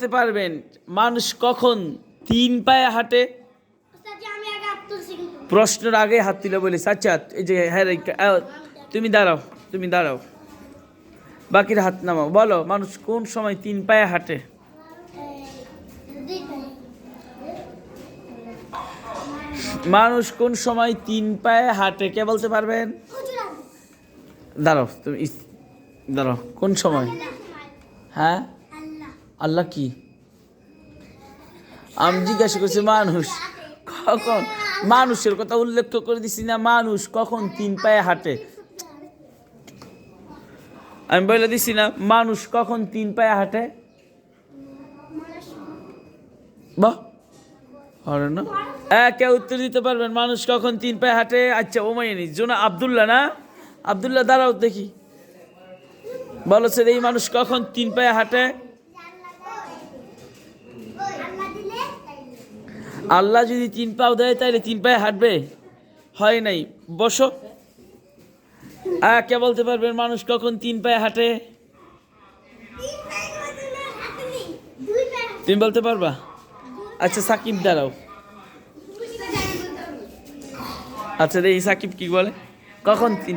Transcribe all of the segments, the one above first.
বলতে পারবেন মানুষ কখন তিন পায়ে হাঁটে? প্রশ্নের আগে হাত তুলে বলিস আচ্ছা এই যে হ্যাঁ তুমি দাঁড়াও তুমি দাঁড়াও। বাকির হাত নামাও বলো মানুষ কোন সময় তিন পায়ে হাঁটে। মানুষ কোন সময় তিন পায়ে হাঁটে কে বলতে পারবেন? দাঁড়াও তুমি দাঁড়াও কোন সময়? হ্যাঁ? আল্লাহ কি? আমি জিজ্ঞাসা করছি, মানুষ, কখন? মানুষের কথা উল্লেখ করে দিছি না, মানুষ কখন তিন পায়ে হাঁটে? আমি বলে দিছি না, মানুষ কখন তিন পায়ে হাঁটে? বাহ না? কেউ উত্তর দিতে পারবেন, মানুষ কখন তিন পায়ে হাঁটে? আচ্ছা ওমাইনি জোনা আবদুল্লাহ না? আবদুল্লাহ, দাঁড়াও দেখি। বলো এই মানুষ কখন তিন পায়ে হাঁটে আল্লাহ দিলে আল্লাহ যদি তিন পাও দেয় তাহলে তিন পায়ে হাঁটবে? হয় নাই। বসো। কে বলতে পারবেন মানুষ কখন তিন পায়ে হাঁটে? তুমি বলতে পারবা? আচ্ছা সাকিব দাঁড়াও। আচ্ছা দেখি সাকিব কি বলে। কখন তিন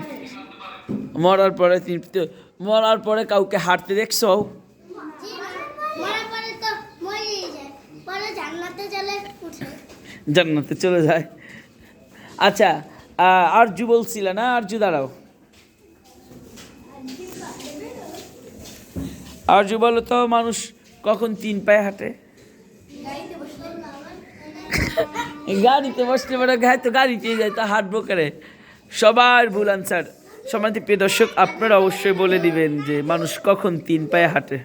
মরার পরে তিন মরার পরে কাউকে হাঁটতে দেখছ মরার পরে তো মরেই যায় পরে জান্নাতে চলে উঠে। জান্নাতে চলে যায়। আচ্ছা আহ, আরজু বলছিল না? আরজু দাঁড়াও। আরজু বলো তো মানুষ কখন তিন পায়ে হাঁটে? গাড়িতে বসতে পারে গায়ে তো গাড়িতে যায় তা হাঁটবো করে সবার ভুল আনসার সমাধি প্রিয় দর্শক আপনারা অবশ্যই বলে দিবেন যে মানুষ কখন তিন পায়ে হাঁটে।